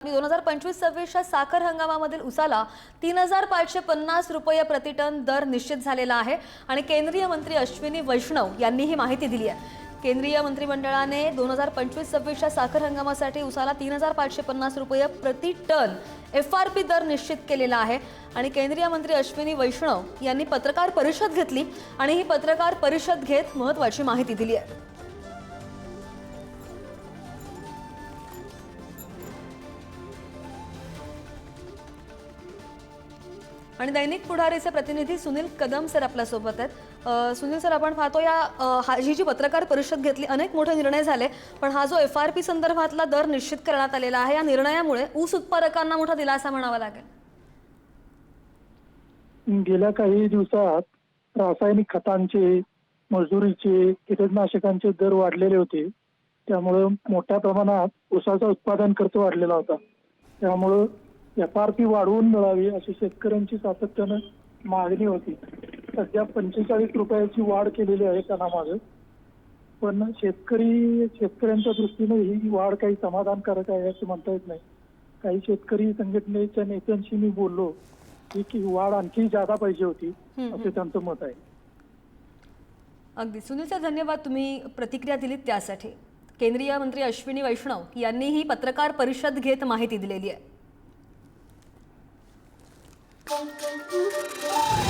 दोन हजार पंचवीस सव्वीसच्या साखर हंगामामधील उसाला तीन हजार पाचशे पन्नास रुपये प्रतिटन दर निश्चित झालेला आहे आणि केंद्रीय मंत्री अश्विनी वैष्णव यांनी ही माहिती दिली आहे. केंद्रीय मंत्रिमंडळाने दोन हजार पंचवीस सव्वीसच्या साखर हंगामासाठी उसाला तीन हजार पाचशे पन्नास रुपये प्रति टन एफ आर पी दर निश्चित केलेला आहे आणि केंद्रीय मंत्री अश्विनी वैष्णव यांनी पत्रकार परिषद घेतली आणि ही पत्रकार परिषद घेत महत्त्वाची माहिती दिली आहे. आणि दैनिक पुढारीचे प्रतिनिधी सुनील कदम सर आपल्यासोबत आहेत. सुनील सर आपण पाहतो या हा- ही जी पत्रकार परिषद घेतली अनेक मोठे निर्णय झाले पण हा जो एफ आर पी संदर्भातला दर निश्चित करण्यात आलेला आहे या निर्णयामुळे ऊस उत्पादकांना मोठा दिलासा म्हणावा लागेल. गेल्या काही दिवसात रासायनिक खतांचे मजदुरीचे कीटकनाशकांचे दर वाढलेले होते. त्यामुळे मोठ्या प्रमाणात ऊसाचा उत्पादन खर्च वाढलेला होता. त्यामुळं आर पी वाढवून मिळावी अशी शेतकऱ्यांची सातत्यानं मागणी होती. सध्या पंचेचाळीस रुपयाची वाढ केलेली आहे त्यामागे पण शेतकरी शेतकऱ्यांच्या दृष्टीने ही वाढ काही समाधानकारक आहे असं म्हणता येत नाही. काही शेतकरी संघटनेच्या नेत्यांशी मी बोललो की की वाढ आणखी जादा पाहिजे होती असे त्यांचं मत आहे. अगदी. सुनील सर धन्यवाद तुम्ही प्रतिक्रिया दिलीत त्यासाठी. केंद्रीय मंत्री अश्विनी वैष्णव यांनी ही पत्रकार परिषद घेत माहिती दिलेली आहे. Bom, bom, bom, bom.